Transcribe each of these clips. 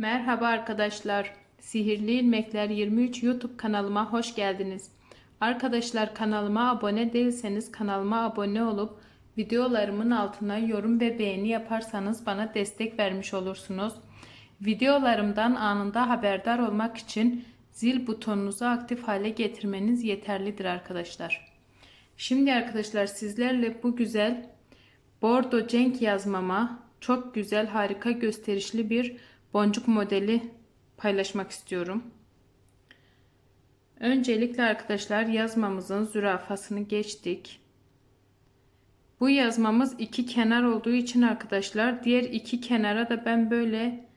Merhaba arkadaşlar. Sihirli İlmekler 23 YouTube kanalıma hoş geldiniz. Arkadaşlar kanalıma abone değilseniz kanalıma abone olup videolarımın altına yorum ve beğeni yaparsanız bana destek vermiş olursunuz. Videolarımdan anında haberdar olmak için zil butonunuzu aktif hale getirmeniz yeterlidir arkadaşlar. Şimdi arkadaşlar sizlerle bu güzel Bordo Cenk yazmama çok güzel harika gösterişli bir boncuk modeli paylaşmak istiyorum. Öncelikle arkadaşlar yazmamızın zürafasını geçtik. Bu yazmamız iki kenar olduğu için arkadaşlar diğer iki kenara da ben böyle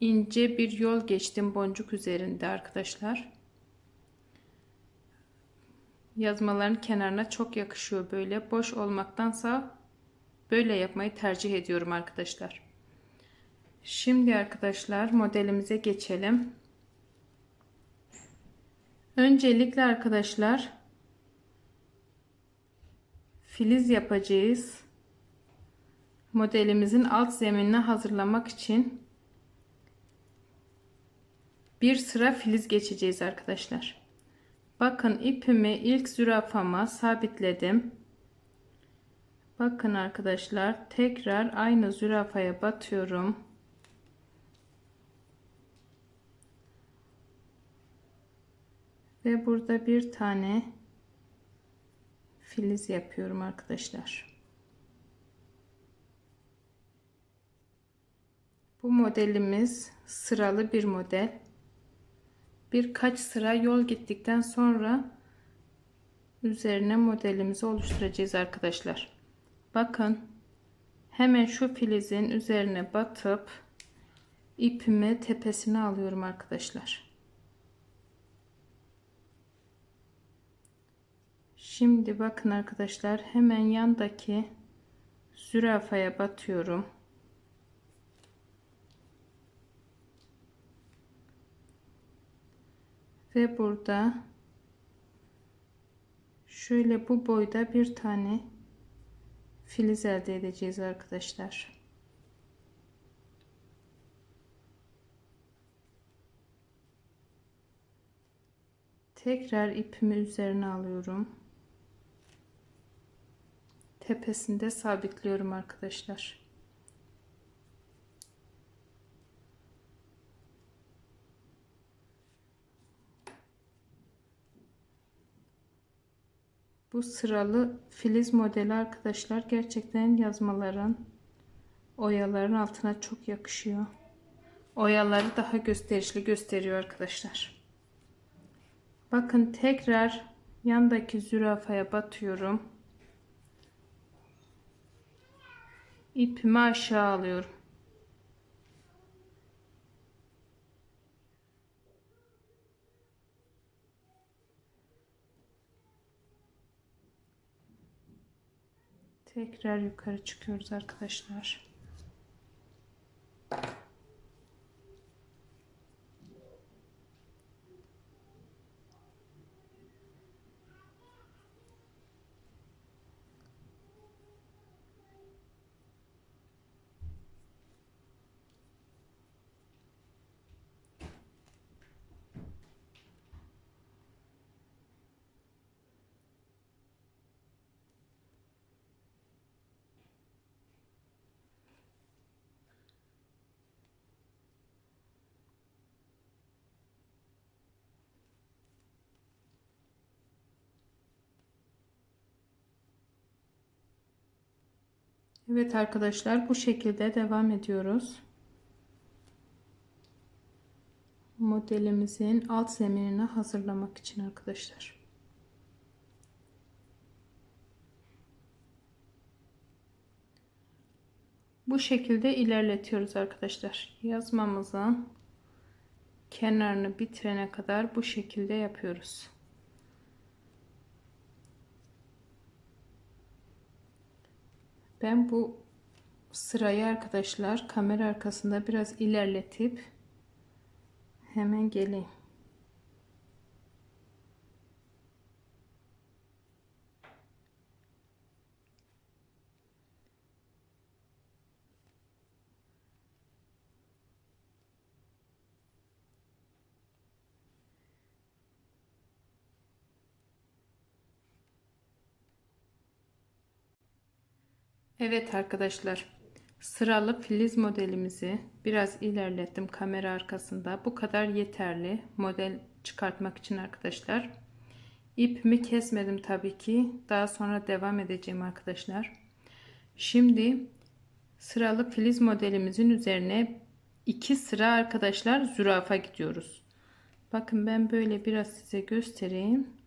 ince bir yol geçtim boncuk üzerinde arkadaşlar. Yazmaların kenarına çok yakışıyor böyle. Boş olmaktansa böyle yapmayı tercih ediyorum arkadaşlar. Şimdi arkadaşlar modelimize geçelim. Öncelikle arkadaşlar filiz yapacağız. Modelimizin alt zeminini hazırlamak için bir sıra filiz geçeceğiz arkadaşlar. Bakın ipimi ilk zürafama sabitledim. Bakın arkadaşlar tekrar aynı zürafaya batıyorum. Ve burada bir tane filiz yapıyorum arkadaşlar. Bu modelimiz sıralı bir model. Birkaç sıra yol gittikten sonra üzerine modelimizi oluşturacağız arkadaşlar. Bakın hemen şu filizin üzerine batıp ipimi tepesine alıyorum arkadaşlar. Şimdi bakın arkadaşlar hemen yandaki zürafaya batıyorum. Ve burada şöyle bu boyda bir tane filiz elde edeceğiz arkadaşlar. Tekrar ipimi üzerine alıyorum. Tepesinde sabitliyorum arkadaşlar. Bu sıralı filiz modeli arkadaşlar gerçekten yazmaların oyaların altına çok yakışıyor. Oyaları daha gösterişli gösteriyor arkadaşlar. Bakın tekrar yandaki zürafaya batıyorum. İpimi aşağı alıyorum. Tekrar yukarı çıkıyoruz arkadaşlar. Evet arkadaşlar bu şekilde devam ediyoruz. Modelimizin alt zeminini hazırlamak için arkadaşlar. Bu şekilde ilerletiyoruz arkadaşlar. Yazmamızın kenarını bitirene kadar bu şekilde yapıyoruz. Ben bu sırayı arkadaşlar kamera arkasında biraz ilerletip hemen geleyim. Evet arkadaşlar sıralı filiz modelimizi biraz ilerlettim kamera arkasında. Bu kadar yeterli model çıkartmak için arkadaşlar. İpimi kesmedim tabii ki. Daha sonra devam edeceğim arkadaşlar. Şimdi sıralı filiz modelimizin üzerine iki sıra arkadaşlar zürafa gidiyoruz. Bakın ben böyle biraz size göstereyim.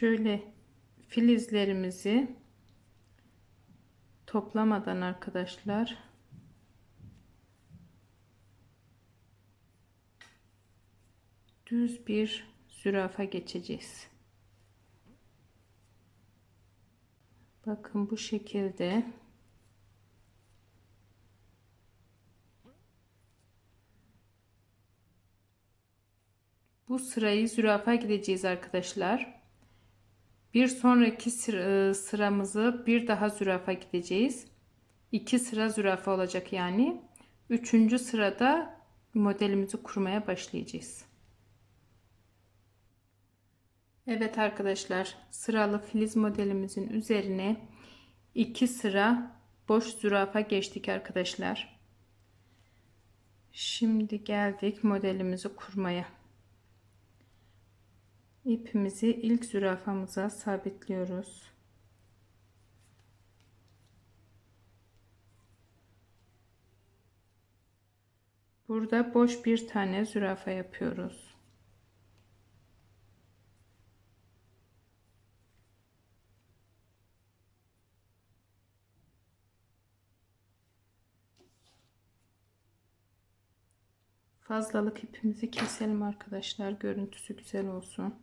Şöyle filizlerimizi toplamadan arkadaşlar düz bir zürafa geçeceğiz. Bakın bu şekilde bu sırayı zürafa gideceğiz arkadaşlar. Bir sonraki e, sıramızı bir daha zürafa gideceğiz. İki sıra zürafa olacak yani. Üçüncü sırada modelimizi kurmaya başlayacağız. Evet arkadaşlar sıralı filiz modelimizin üzerine iki sıra boş zürafa geçtik arkadaşlar. Şimdi geldik modelimizi kurmaya. İpimizi ilk zürafamıza sabitliyoruz. Burada boş bir tane zürafa yapıyoruz. Fazlalık ipimizi keselim arkadaşlar. Görüntüsü güzel olsun.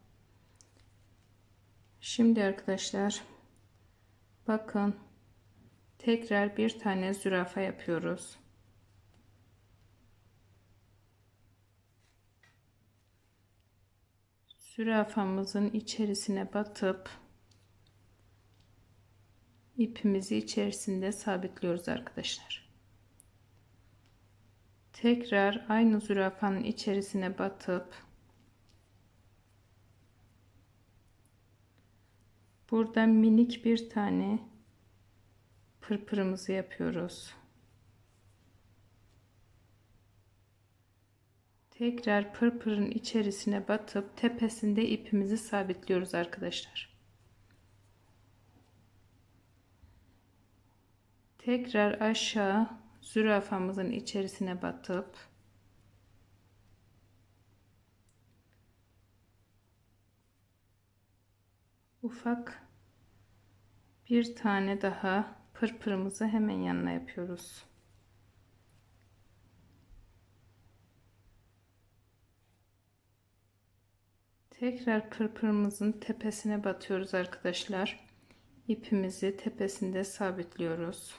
Şimdi arkadaşlar bakın tekrar bir tane zürafa yapıyoruz. Zürafamızın içerisine batıp ipimizi içerisinde sabitliyoruz arkadaşlar. Tekrar aynı zürafanın içerisine batıp burada minik bir tane pırpırımızı yapıyoruz. Tekrar pırpırın içerisine batıp tepesinde ipimizi sabitliyoruz arkadaşlar. Tekrar aşağı zürafamızın içerisine batıp ufak bir tane daha pırpırımızı hemen yanına yapıyoruz. Tekrar pırpırımızın tepesine batıyoruz arkadaşlar. İpimizi tepesinde sabitliyoruz.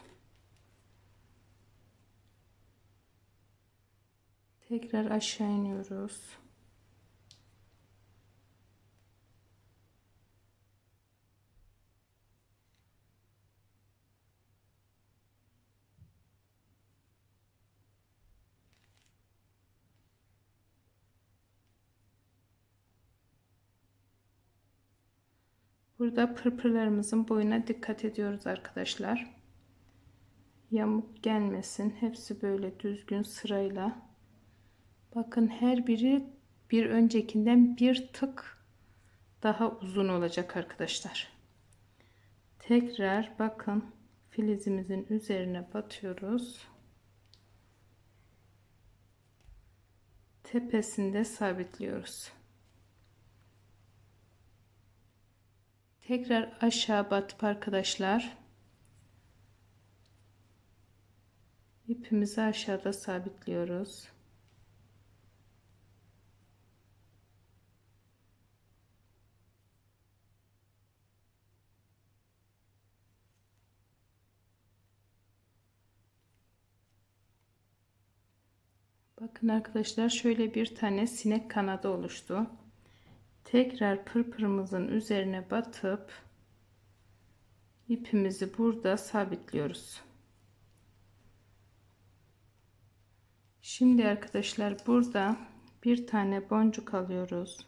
Tekrar aşağı iniyoruz. Burada pırpırlarımızın boyuna dikkat ediyoruz arkadaşlar. Yamuk gelmesin. Hepsi böyle düzgün sırayla Bakın her biri bir öncekinden bir tık daha uzun olacak arkadaşlar. Tekrar bakın filizimizin üzerine batıyoruz. Tepesinde sabitliyoruz. Tekrar aşağı batıp arkadaşlar ipimizi aşağıda sabitliyoruz. Bakın arkadaşlar şöyle bir tane sinek kanadı oluştu tekrar pırpırımızın üzerine batıp ipimizi burada sabitliyoruz. Şimdi arkadaşlar burada bir tane boncuk alıyoruz.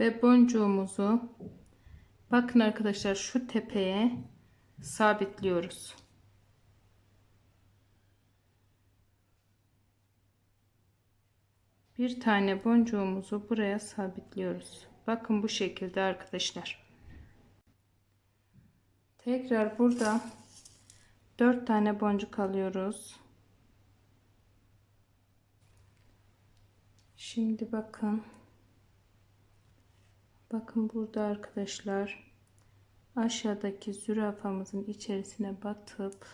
Ve boncuğumuzu bakın arkadaşlar şu tepeye sabitliyoruz. Bir tane boncuğumuzu buraya sabitliyoruz. Bakın bu şekilde arkadaşlar. Tekrar burada 4 tane boncuk alıyoruz. Şimdi bakın. Bakın burada arkadaşlar aşağıdaki zürafamızın içerisine batıp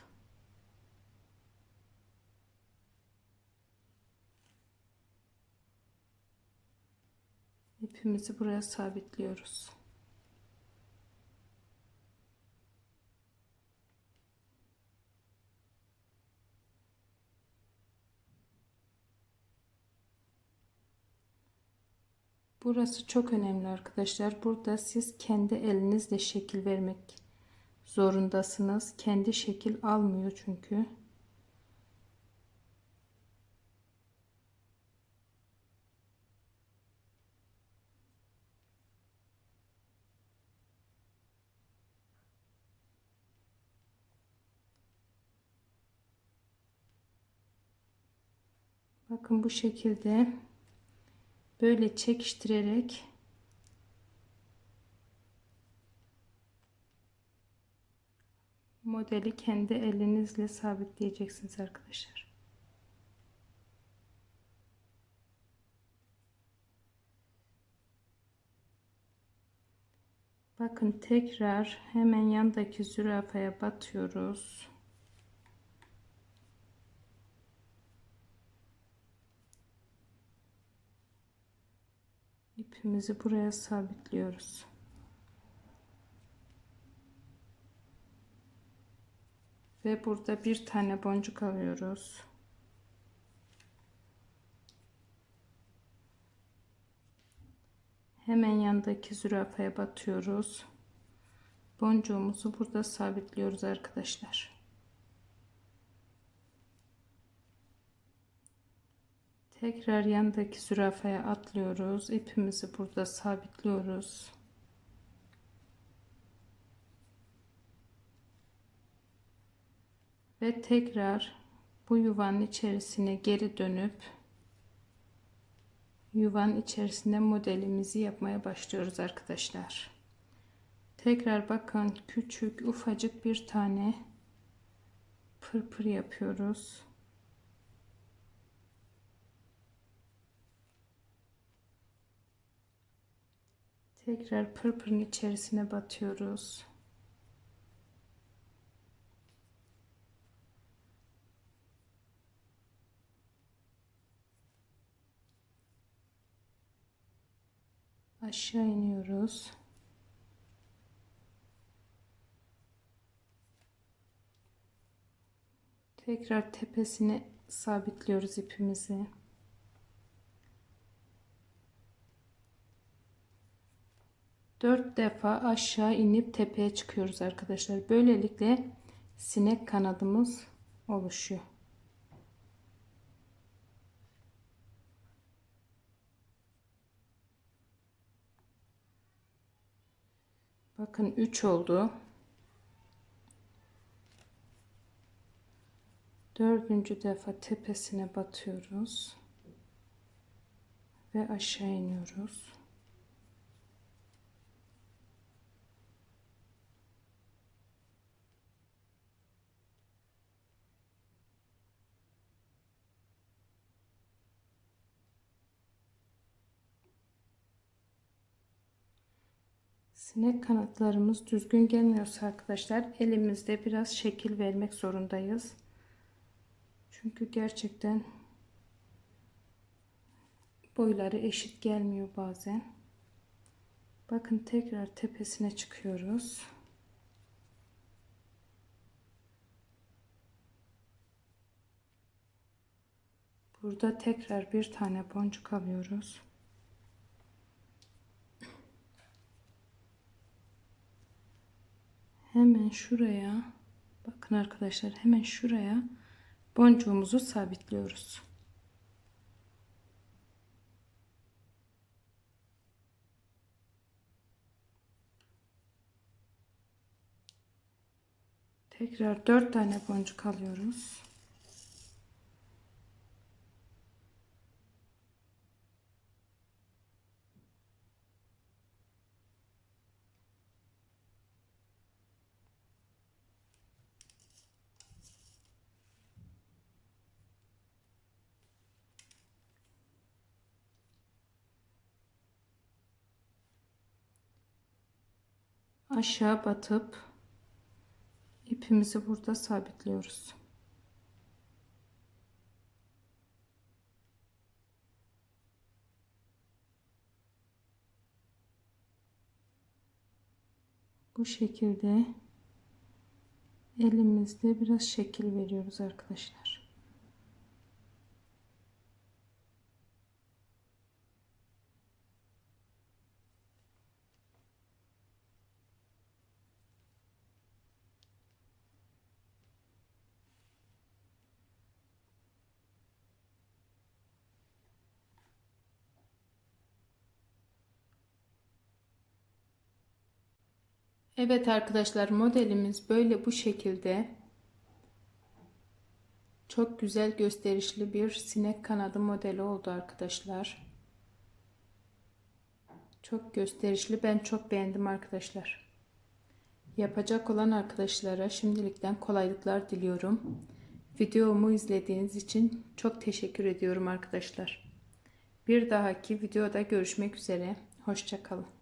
ipimizi buraya sabitliyoruz. Burası çok önemli arkadaşlar. Burada siz kendi elinizle şekil vermek zorundasınız. Kendi şekil almıyor çünkü. Bakın bu şekilde böyle çekiştirerek modeli kendi elinizle sabitleyeceksiniz arkadaşlar. Bakın tekrar hemen yandaki zürafaya batıyoruz. İpimizi buraya sabitliyoruz. Ve burada bir tane boncuk alıyoruz. Hemen yandaki zürafaya batıyoruz. Boncuğumuzu burada sabitliyoruz arkadaşlar. Tekrar yandaki zürafaya atlıyoruz. İpimizi burada sabitliyoruz. Ve tekrar bu yuvanın içerisine geri dönüp yuvanın içerisinde modelimizi yapmaya başlıyoruz arkadaşlar. Tekrar bakın küçük ufacık bir tane pırpır yapıyoruz. Tekrar pırpırın içerisine batıyoruz. Aşağı iniyoruz. Tekrar tepesine sabitliyoruz ipimizi. 4 defa aşağı inip tepeye çıkıyoruz arkadaşlar. Böylelikle sinek kanadımız oluşuyor. Bakın 3 oldu. Dördüncü defa tepesine batıyoruz. Ve aşağı iniyoruz. Sinek kanatlarımız düzgün gelmiyorsa arkadaşlar elimizde biraz şekil vermek zorundayız. Çünkü gerçekten boyları eşit gelmiyor bazen. Bakın tekrar tepesine çıkıyoruz. Burada tekrar bir tane boncuk alıyoruz. hemen şuraya bakın arkadaşlar hemen şuraya boncuğumuzu sabitliyoruz. Tekrar 4 tane boncuk alıyoruz. Aşağı batıp ipimizi burada sabitliyoruz. Bu şekilde elimizde biraz şekil veriyoruz arkadaşlar. Evet arkadaşlar modelimiz böyle bu şekilde. Çok güzel gösterişli bir sinek kanadı modeli oldu arkadaşlar. Çok gösterişli. Ben çok beğendim arkadaşlar. Yapacak olan arkadaşlara şimdilikten kolaylıklar diliyorum. Videomu izlediğiniz için çok teşekkür ediyorum arkadaşlar. Bir dahaki videoda görüşmek üzere. Hoşçakalın.